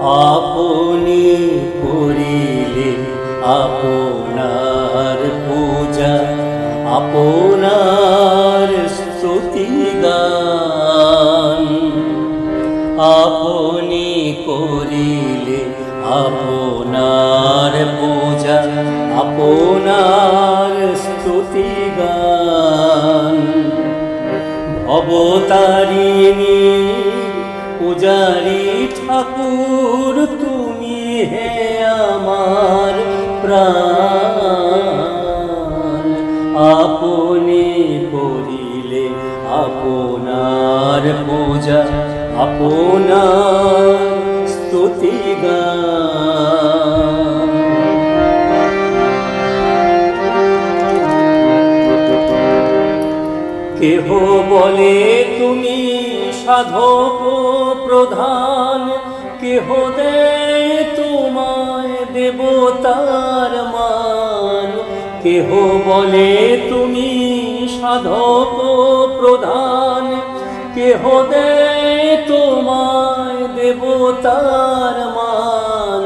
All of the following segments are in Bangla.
আপনি করিলে আপনার পূজা, আপনার স্তুতি গান আপনি করিলে আপনার পূজা, আপনার স্তুতি গান অবতারিণী পূজারি ঠাকুর, তুমি হে আমার প্রাণ। আপনি করিলে আপনার পূজা, আপনার স্তুতি কেহ বলে তুমি সাধক প্রধান, কেহ দে তোমায় দেবতার মান। কেহ বলে, তুমি সাধক প্রধান, কেহ দেয় তোমায় দেবতার মান।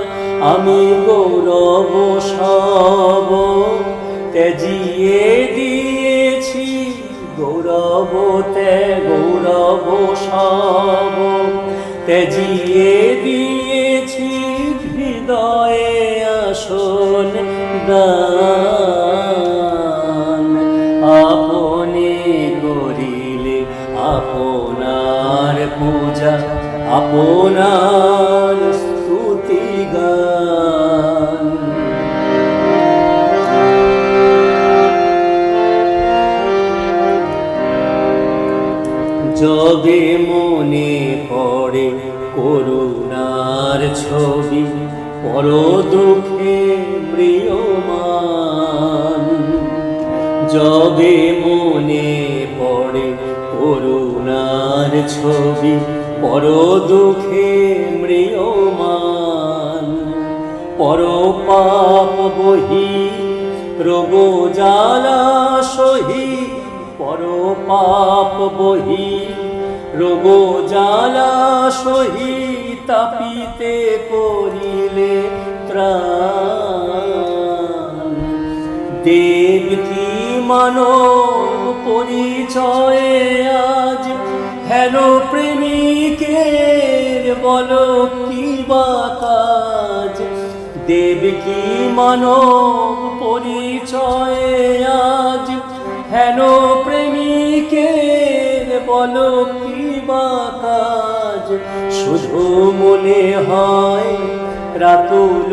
আমি গৌরব সব দিয়েছি গৌরব তে গৌরব সব। ত্যাজিয়ে দিয়েছি হৃদয়ে আসন দান। আপনি করিলে আপনার পূজা, আপনার স্তুতি গান। যবে মনে পড়ে করুণার ছবি? পর দুঃখে প্রিয়মান। যবে মনে পড়ে করুণার ছবি, পর দুঃখে মৃয়মান পর পাপ বহি, রোগ জ্বালা সহি, পর পাপ বহি রোগ জ্বালা সহি তাপিতে করিলে দেব কি মানব পরিচয়ে আজ? হেন প্রেমিকের বলো কি বা কাজ? দেব কি মানব পরিচয়ে আজ? হেন প্রেমিকের বলো কি বা কাজ। শুধু মনে হয় রাতুল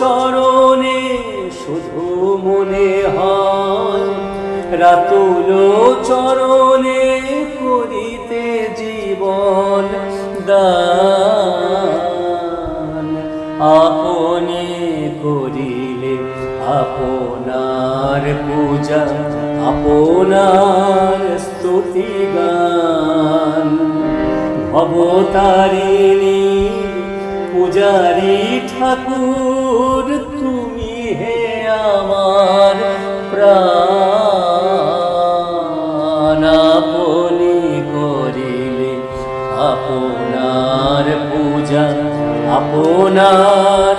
চরণে, শুধু মনে হয় রাতুল চরণে করিতে জীবন দান। আপনি করিলে আপনার পূজা, আপনার স্তুতি গান। ভবতারিণী পূজারি ঠাকুর তুমি হে আমার প্রাণাপনি করিলে আপনার পূজা আপনার